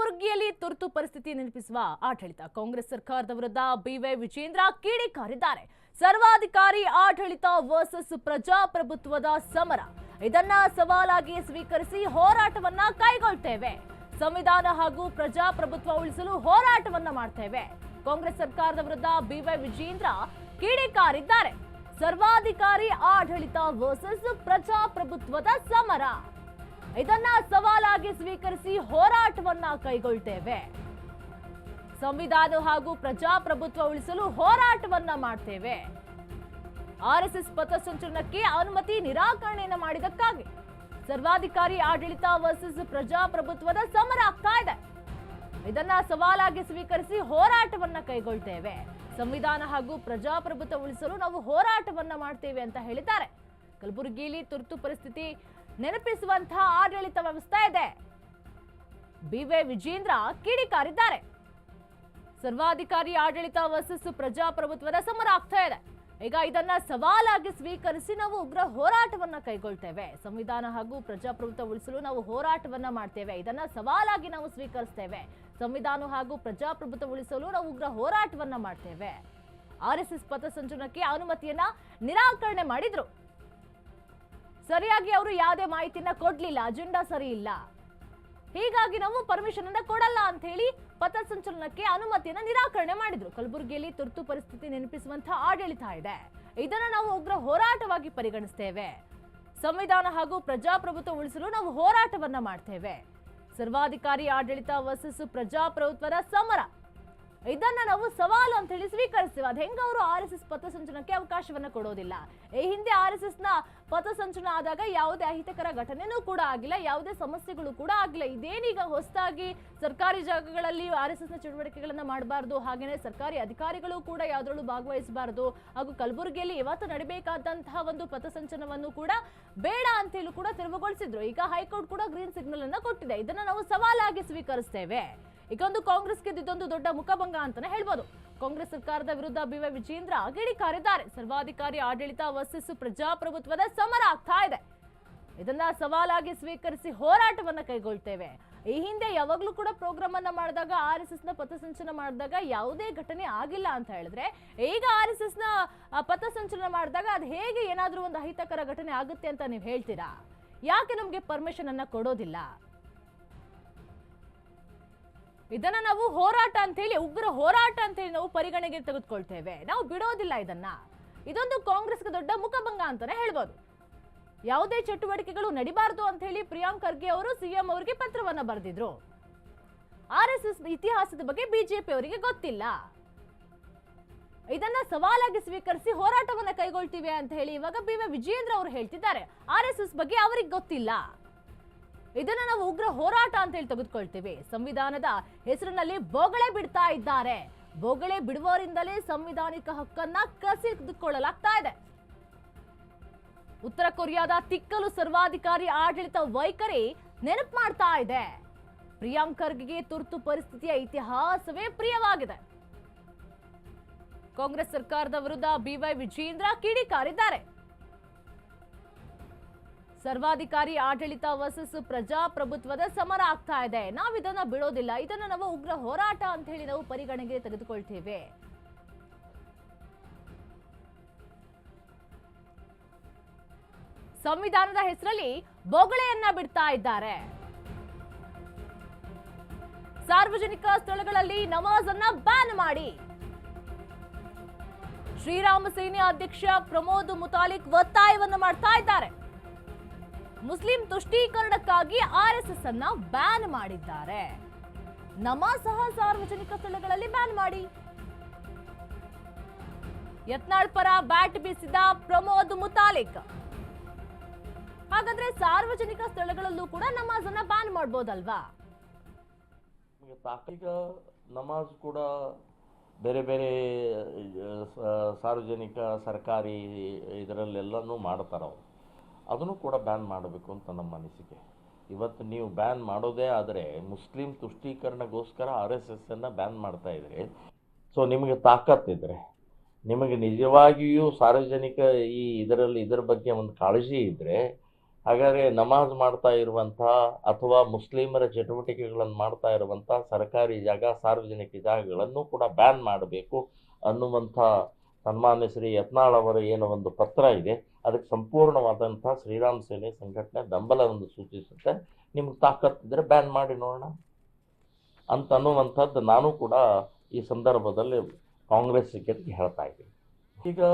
ಕಲಬುರಗಿಯಲ್ಲಿ ತುರ್ತು ಪರಿಸ್ಥಿತಿ ನೆನಪಿಸುವ ಆಡಳಿತ. ಕಾಂಗ್ರೆಸ್ ಸರ್ಕಾರದ ವಿರುದ್ಧ ಬಿವೈ ವಿಜೇಂದ್ರ ಕಿಡಿಕಾರಿದ್ದಾರೆ. ಸರ್ವಾಧಿಕಾರಿ ಆಡಳಿತ ವರ್ಸಸ್ ಪ್ರಜಾಪ್ರಭುತ್ವದ ಸಮರ. ಇದನ್ನ ಸವಾಲಾಗಿ ಸ್ವೀಕರಿಸಿ ಹೋರಾಟವನ್ನ ಕೈಗೊಳ್ತೇವೆ. ಸಂವಿಧಾನ ಹಾಗೂ ಪ್ರಜಾಪ್ರಭುತ್ವ ಉಳಿಸಲು ಹೋರಾಟವನ್ನ ಮಾಡ್ತೇವೆ. ಕಾಂಗ್ರೆಸ್ ಸರ್ಕಾರದ ವಿರುದ್ಧ ಬಿವೈ ವಿಜೇಂದ್ರ ಕಿಡಿಕಾರಿದ್ದಾರೆ. ಸರ್ವಾಧಿಕಾರಿ ಆಡಳಿತ ವರ್ಸಸ್ ಪ್ರಜಾಪ್ರಭುತ್ವದ ಸಮರ. ಇದನ್ನ ಸವಾಲಾಗಿ ಸ್ವೀಕರಿಸಿ ಹೋರಾಟವನ್ನ ಕೈಗೊಳ್ತೇವೆ. ಸಂವಿಧಾನ ಹಾಗೂ ಪ್ರಜಾಪ್ರಭುತ್ವ ಉಳಿಸಲು ಹೋರಾಟವನ್ನ ಮಾಡ್ತೇವೆ. ಆರ್ಎಸ್ಎಸ್ ಪಥಸಂಚಲನಕ್ಕೆ ಅನುಮತಿ ನಿರಾಕರಣೆಯನ್ನು ಮಾಡಿದಕ್ಕಾಗಿ ಸರ್ವಾಧಿಕಾರಿ ಆಡಳಿತ ವರ್ಸಸ್ ಪ್ರಜಾಪ್ರಭುತ್ವದ ಸಮರ ಇದೆ. ಇದನ್ನ ಸವಾಲಾಗಿ ಸ್ವೀಕರಿಸಿ ಹೋರಾಟವನ್ನ ಕೈಗೊಳ್ತೇವೆ. ಸಂವಿಧಾನ ಹಾಗೂ ಪ್ರಜಾಪ್ರಭುತ್ವ ಉಳಿಸಲು ನಾವು ಹೋರಾಟವನ್ನ ಮಾಡ್ತೇವೆ ಅಂತ ಹೇಳಿದ್ದಾರೆ. ಕಲಬುರಗಿಯಲ್ಲಿ ತುರ್ತು ಪರಿಸ್ಥಿತಿ ನೆನಪಿಸುವಂತಹ ಆಡಳಿತ ವ್ಯವಸ್ಥೆ ಇದೆ. ಬಿವೆ ವಿಜೇಂದ್ರ ಕಿಡಿಕಾರಿದ್ದಾರೆ. ಸರ್ವಾಧಿಕಾರಿ ಆಡಳಿತ ವರ್ಸಸ್ ಪ್ರಜಾಪ್ರಭುತ್ವದ ಸಮರ ಆಗ್ತಾ ಇದೆ. ಈಗ ಇದನ್ನ ಸವಾಲಾಗಿ ಸ್ವೀಕರಿಸಿ ನಾವು ಉಗ್ರ ಹೋರಾಟವನ್ನ ಕೈಗೊಳ್ತೇವೆ. ಸಂವಿಧಾನ ಹಾಗೂ ಪ್ರಜಾಪ್ರಭುತ್ವ ಉಳಿಸಲು ನಾವು ಹೋರಾಟವನ್ನ ಮಾಡ್ತೇವೆ. ಇದನ್ನ ಸವಾಲಾಗಿ ನಾವು ಸ್ವೀಕರಿಸ್ತೇವೆ. ಸಂವಿಧಾನ ಹಾಗೂ ಪ್ರಜಾಪ್ರಭುತ್ವ ಉಳಿಸಲು ನಾವು ಉಗ್ರ ಹೋರಾಟವನ್ನ ಮಾಡ್ತೇವೆ. ಆರ್ ಎಸ್ ಎಸ್ ಪಥಸಂಚಲನಕ್ಕೆ ಅನುಮತಿಯನ್ನ ನಿರಾಕರಣೆ ಮಾಡಿದ್ರು. ಸರಿಯಾಗಿ ಅವರು ಯಾವುದೇ ಮಾಹಿತಿಯನ್ನ ಕೊಡ್ಲಿಲ್ಲ, ಅಜೆಂಡಾ ಸರಿ ಇಲ್ಲ. ಹೀಗಾಗಿ ನಾವು ಪರ್ಮಿಷನ್ ಅನ್ನ ಕೊಡಲ್ಲ ಅಂತ ಹೇಳಿ ಪಥಸಂಚಲನಕ್ಕೆ ಅನುಮತಿಯನ್ನ ನಿರಾಕರಣೆ ಮಾಡಿದ್ರು. ಕಲಬುರಗಿಯಲ್ಲಿ ತುರ್ತು ಪರಿಸ್ಥಿತಿ ನೆನಪಿಸುವಂತಹ ಆಡಳಿತ ಇದೆ. ಇದನ್ನ ನಾವು ಉಗ್ರ ಹೋರಾಟವಾಗಿ ಪರಿಗಣಿಸ್ತೇವೆ. ಸಂವಿಧಾನ ಹಾಗೂ ಪ್ರಜಾಪ್ರಭುತ್ವ ಉಳಿಸಲು ನಾವು ಹೋರಾಟವನ್ನ ಮಾಡ್ತೇವೆ. ಸರ್ವಾಧಿಕಾರಿ ಆಡಳಿತ ವರ್ಸಸ್ ಪ್ರಜಾಪ್ರಭುತ್ವದ ಸಮರ ಇದನ್ನ ನಾವು ಸವಾಲು ಅಂತ ಹೇಳಿ ಸ್ವೀಕರಿಸ್ತೀವಿ. ಅದ್ ಹೆಂಗ ಅವರು ಆರ್ ಎಸ್ ಎಸ್ ಪಥಸಂಚಲನಕ್ಕೆ ಅವಕಾಶವನ್ನ ಕೊಡೋದಿಲ್ಲ. ಈ ಹಿಂದೆ ಆರ್ ಎಸ್ ಎಸ್ನ ಪಥಸಂಚಲನ ಆದಾಗ ಯಾವುದೇ ಅಹಿತಕರ ಘಟನೆನೂ ಕೂಡ ಆಗಿಲ್ಲ, ಯಾವುದೇ ಸಮಸ್ಯೆಗಳು ಕೂಡ ಆಗಿಲ್ಲ. ಇದೇನೀಗ ಹೊಸದಾಗಿ ಸರ್ಕಾರಿ ಜಾಗಗಳಲ್ಲಿ ಆರ್ ಎಸ್ ಎಸ್ನ ಚಟುವಟಿಕೆಗಳನ್ನ ಮಾಡಬಾರ್ದು, ಹಾಗೇನೆ ಸರ್ಕಾರಿ ಅಧಿಕಾರಿಗಳು ಕೂಡ ಯಾವ್ದ್ರಲ್ಲೂ ಭಾಗವಹಿಸಬಾರದು, ಹಾಗೂ ಕಲಬುರಗಿಯಲ್ಲಿ ಇವತ್ತು ನಡೀಬೇಕಾದಂತಹ ಒಂದು ಪಥಸಂಚಲನವನ್ನು ಕೂಡ ಬೇಡ ಅಂತ ಹೇಳಿ ಕೂಡ ತೆರವುಗೊಳಿಸಿದ್ರು. ಈಗ ಹೈಕೋರ್ಟ್ ಕೂಡ ಗ್ರೀನ್ ಸಿಗ್ನಲ್ ಅನ್ನ ಕೊಟ್ಟಿದೆ. ಇದನ್ನ ನಾವು ಸವಾಲಾಗಿ ಸ್ವೀಕರಿಸ್ತೇವೆ. ಈಗ ಒಂದು ಕಾಂಗ್ರೆಸ್ಗೆ ಇದೊಂದು ದೊಡ್ಡ ಮುಖಭಂಗ ಅಂತಾನೆ ಹೇಳ್ಬೋದು. ಕಾಂಗ್ರೆಸ್ ಸರ್ಕಾರದ ವಿರುದ್ಧ ಬಿವೈ ವಿಜೇಂದ್ರ ಕಿಡಿಕಾರಿದ್ದಾರೆ ಸರ್ವಾಧಿಕಾರಿ ಆಡಳಿತ ವರ್ಸಸ್ ಪ್ರಜಾಪ್ರಭುತ್ವದ ಸಮರ ಆಗ್ತಾ ಇದೆ. ಇದನ್ನ ಸವಾಲಾಗಿ ಸ್ವೀಕರಿಸಿ ಹೋರಾಟವನ್ನ ಕೈಗೊಳ್ತೇವೆ. ಈ ಹಿಂದೆ ಯಾವಾಗ್ಲೂ ಕೂಡ ಪ್ರೋಗ್ರಾಮ್ ಅನ್ನ ಮಾಡಿದಾಗ ಆರ್ ಎಸ್ ಎಸ್ನ ಪಥಸಂಚಲನ ಮಾಡಿದಾಗ ಯಾವುದೇ ಘಟನೆ ಆಗಿಲ್ಲ ಅಂತ ಹೇಳಿದ್ರೆ, ಈಗ ಆರ್ ಎಸ್ ಎಸ್ನ ಪಥಸಂಚಲನ ಮಾಡಿದಾಗ ಅದು ಹೇಗೆ ಏನಾದರೂ ಒಂದು ಅಹಿತಕರ ಘಟನೆ ಆಗುತ್ತೆ ಅಂತ ನೀವು ಹೇಳ್ತೀರಾ? ಯಾಕೆ ನಮಗೆ ಪರ್ಮಿಷನ್ ಅನ್ನ ಕೊಡೋದಿಲ್ಲ? ಇದನ್ನ ನಾವು ಹೋರಾಟ ಅಂತ ಹೇಳಿ ಉಗ್ರ ಹೋರಾಟ ಅಂತ ಹೇಳಿ ನಾವು ಪರಿಗಣನೆಗೆ ತೆಗೆದುಕೊಳ್ತೇವೆ. ನಾವು ಬಿಡೋದಿಲ್ಲ ಇದನ್ನ. ಇದೊಂದು ಕಾಂಗ್ರೆಸ್ಗೆ ದೊಡ್ಡ ಮುಖಭಂಗ ಅಂತಾನೆ ಹೇಳ್ಬೋದು. ಯಾವುದೇ ಚಟುವಟಿಕೆಗಳು ನಡಿಬಾರದು ಅಂತ ಹೇಳಿ ಪ್ರಿಯಾಂಕ್ ಖರ್ಗೆ ಅವರು ಸಿಎಂ ಅವರಿಗೆ ಪತ್ರವನ್ನ ಬರೆದಿದ್ರು. ಆರ್ ಎಸ್ ಎಸ್ ಇತಿಹಾಸದ ಬಗ್ಗೆ ಬಿಜೆಪಿ ಅವರಿಗೆ ಗೊತ್ತಿಲ್ಲ. ಇದನ್ನ ಸವಾಲಾಗಿ ಸ್ವೀಕರಿಸಿ ಹೋರಾಟವನ್ನ ಕೈಗೊಳ್ತೀವಿ ಅಂತ ಹೇಳಿ ಇವಾಗ ಬಿ ವಿಜಯೇಂದ್ರ ಅವರು ಹೇಳ್ತಿದ್ದಾರೆ. ಆರ್ ಬಗ್ಗೆ ಅವರಿಗೆ ಗೊತ್ತಿಲ್ಲ. ಇದನ್ನ ನಾವು ಉಗ್ರ ಹೋರಾಟ ಅಂತ ಹೇಳಿ ತೆಗೆದುಕೊಳ್ತೀವಿ. ಸಂವಿಧಾನದ ಹೆಸರಿನಲ್ಲಿ ಬೋಗಳೆ ಬಿಡ್ತಾ ಇದ್ದಾರೆ. ಬೋಗಳೆ ಬಿಡುವವರಿಂದಲೇ ಸಂವಿಧಾನಿಕ ಹಕ್ಕನ್ನ ಕಸಿದುಕೊಳ್ಳಲಾಗ್ತಾ ಇದೆ. ಉತ್ತರ ಕೊರಿಯಾದ ತಿಕ್ಕಲು ಸರ್ವಾಧಿಕಾರಿ ಆಡಳಿತ ವೈಖರಿ ನೆನಪು ಮಾಡ್ತಾ ಇದೆ. ಪ್ರಿಯಾಂಕರ್ಗೆ ತುರ್ತು ಪರಿಸ್ಥಿತಿಯ ಇತಿಹಾಸವೇ ಪ್ರಿಯವಾಗಿದೆ. ಕಾಂಗ್ರೆಸ್ ಸರ್ಕಾರದ ವಿರುದ್ಧ ಬಿವೈ ವಿಜೇಂದ್ರ ಕಿಡಿಕಾರಿದ್ದಾರೆ. ಸರ್ವಾಧಿಕಾರಿ ಆಡಳಿತ ವರ್ಸಸ್ ಪ್ರಜಾಪ್ರಭುತ್ವದ ಸಮರ ಆಗ್ತಾ ಇದೆ. ನಾವು ಇದನ್ನ ಬಿಡೋದಿಲ್ಲ. ಇದನ್ನ ನಾವು ಉಗ್ರ ಹೋರಾಟ ಅಂತ ಹೇಳಿ ನಾವು ಪರಿಗಣನೆಗೆ ತೆಗೆದುಕೊಳ್ತೇವೆ. ಸಂವಿಧಾನದ ಹೆಸರಲ್ಲಿ ಬೊಗಳೆಯನ್ನ ಬಿಡ್ತಾ ಇದ್ದಾರೆ. ಸಾರ್ವಜನಿಕ ಸ್ಥಳಗಳಲ್ಲಿ ನಮಾಜ್ ಅನ್ನ ಬ್ಯಾನ್ ಮಾಡಿ. ಶ್ರೀರಾಮ ಸೇನೆ ಅಧ್ಯಕ್ಷ ಪ್ರಮೋದ್ ಮುತಾಲಿಕ್ ಒತ್ತಾಯವನ್ನು ಮಾಡ್ತಾ ಇದ್ದಾರೆ. ಮುಸ್ಲಿಂ ತುಷ್ಟೀಕರಣಕ್ಕಾಗಿ ಆರ್ಎಸ್ಎಸ್ ಅನ್ನ ಬ್ಯಾನ್ ಮಾಡಿದ್ದಾರೆ. ನಮಾಜ್ ಸಹ ಸಾರ್ವಜನಿಕ ಸ್ಥಳಗಳಲ್ಲಿ ಬ್ಯಾನ್ ಮಾಡಿ. ಯತ್ನಾಳ್ ಪರ ಬ್ಯಾಟ್ ಬೀಸಿದ ಪ್ರಮೋದ್ ಮುತಾಲಿಕ್. ಹಾಗಾದ್ರೆ ಸಾರ್ವಜನಿಕ ಸ್ಥಳಗಳಲ್ಲೂ ಕೂಡ ನಮಾಜ್ ಅನ್ನ ಬ್ಯಾನ್ ಮಾಡ್ಬೋದಲ್ವಾ? ನಮಾಜ್ ಕೂಡ ಬೇರೆ ಬೇರೆ ಸಾರ್ವಜನಿಕ, ಸರ್ಕಾರಿ ಇದರಲ್ಲೆಲ್ಲನೂ ಮಾಡ್ತಾರೆ ಅವರು. ಅದನ್ನು ಕೂಡ ಬ್ಯಾನ್ ಮಾಡಬೇಕು ಅಂತ ನಮ್ಮ ಅನಿಸಿಕೆ. ಇವತ್ತು ನೀವು ಬ್ಯಾನ್ ಮಾಡೋದೇ ಆದರೆ ಮುಸ್ಲಿಂ ತುಷ್ಟೀಕರಣಗೋಸ್ಕರ ಆರ್ ಎಸ್ ಎಸ್ ಅನ್ನು ಬ್ಯಾನ್ ಮಾಡ್ತಾ ಇದ್ರಿ ಸೊ ನಿಮಗೆ ತಾಕತ್ತಿದ್ರೆ ನಿಮಗೆ ನಿಜವಾಗಿಯೂ ಸಾರ್ವಜನಿಕ ಈ ಇದರಲ್ಲಿ ಇದರ ಬಗ್ಗೆ ಒಂದು ಕಾಳಜಿ ಇದ್ದರೆ ಹಾಗಾದರೆ ನಮಾಜ್ ಮಾಡ್ತಾ ಇರುವಂಥ ಅಥವಾ ಮುಸ್ಲಿಮರ ಚಟುವಟಿಕೆಗಳನ್ನು ಮಾಡ್ತಾ ಇರುವಂಥ ಸರ್ಕಾರಿ ಜಾಗ, ಸಾರ್ವಜನಿಕ ಜಾಗಗಳನ್ನು ಕೂಡ ಬ್ಯಾನ್ ಮಾಡಬೇಕು ಅನ್ನುವಂಥ ಸನ್ಮಾನ್ಯ ಶ್ರೀ ಯತ್ನಾಳ್ ಅವರ ಏನೋ ಒಂದು ಪತ್ರ ಇದೆ. ಅದಕ್ಕೆ ಸಂಪೂರ್ಣವಾದಂಥ ಶ್ರೀರಾಮ್ ಸೇನೆ ಸಂಘಟನೆ ಬೆಂಬಲವನ್ನು ಸೂಚಿಸುತ್ತೆ. ನಿಮ್ಗೆ ತಾಕತ್ತಿದ್ರೆ ಬ್ಯಾನ್ ಮಾಡಿ ನೋಡೋಣ. ಅಂತ ಅನ್ನುವಂಥದ್ದು ನಾನು ಕೂಡ ಈ ಸಂದರ್ಭದಲ್ಲಿ ಕಾಂಗ್ರೆಸ್ ಹೇಳ್ತಾ ಇದ್ದೀನಿ. ಈಗ